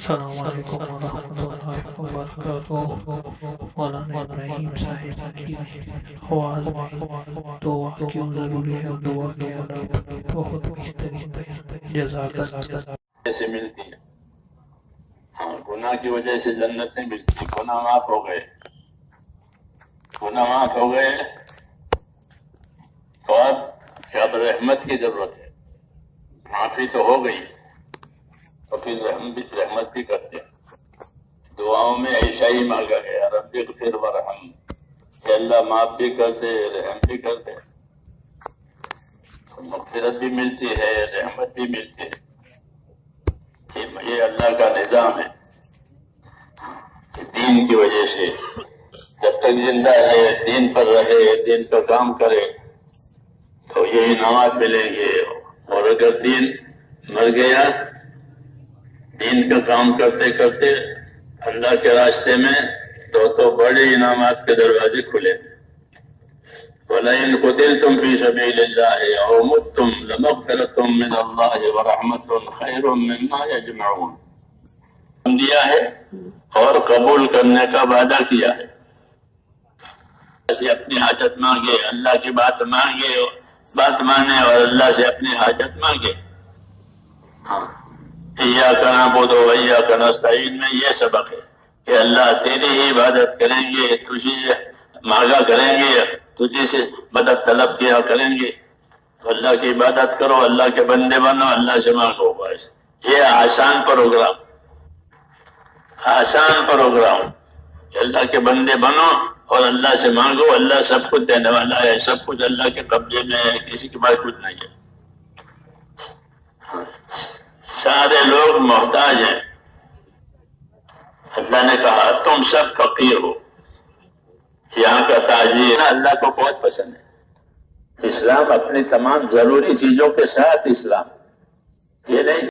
السلام علیکم ورحمۃ اللہ وبرکاتہ مولانا ابراہیم صاحب کی آواز میں دعا کیوں ضروری ہے دعا کے اندر بہت بہترین جزاک اللہ سے ملتی ہے. ہاں گناہ کی وجہ سے جنت نہیں ملتی گناہ معاف ہو گئے. گناہ معاف ہو گئے. تو اب کیا اب رحمت کی ضرورت ہے. معافی تو ہو گئی. تو پھر رحم بھی رحمت بھی کرتے ہیں۔ دعاؤں میں ایسا ہی مانگا گیا، رب پھر ورحم کہ اللہ معاف بھی کر دے رحم بھی کر دے مغفرت بھی ملتی ہے، رحمت بھی ملتی ہے۔ یہ- اللہ کا نظام ہے۔ دین کی وجہ سے۔ جب تک زندہ ہے، دین پر رہے، دین کا کام کرے، تو یہ انعامات ملیں گے۔ اور اگر دین مر گیا دین کا کام کرتے کرتے اللہ کے راستے میں تو تو بڑے انعامات کے دروازے کھلے۔ وَلَئِن قُتِلْتُمْ فِي سَبِيلِ اللَّهِ أَوْ لَمَغْفِرَةٌ مِّنَ اللَّهِ وَرَحْمَةٌ خَيْرٌ مِّمَّا يَجْمَعُونَ۔ دیا ہے اور قبول کرنے کا وعدہ کیا ہے۔ ایسے اپنی حاجت مانگے، اللہ کی بات مانگے، بات مانے اور اللہ سے اپنی حاجت مانگے۔ یا کنا بودو یا کنستعین میں یہ سبق ہے کہ اللہ تیری ہی عبادت کریں گے، تجھے مانگا کریں گے، تجھے سے مدد طلب کیا کریں گے۔ تو اللہ کی عبادت کرو، اللہ کے بندے بنو، اللہ سے مانگو بس۔ یہ آسان پروگرام آسان پروگرام کہ اللہ کے بندے بنو اور اللہ سے مانگو، اللہ سب کچھ دینے والا ہے، سب کچھ اللہ کے قبضے میں ہے، کسی کے پاس کچھ نہیں ہے۔ سارے لوگ محتاج ہیں۔ اللہ نے کہا، تم سب فقیر ہو۔ یہاں کا تاجر اللہ کو بہت پسند ہے۔ اسلام اپنی تمام ضروری چیزوں کے ساتھ اسلام۔ یہ نہیں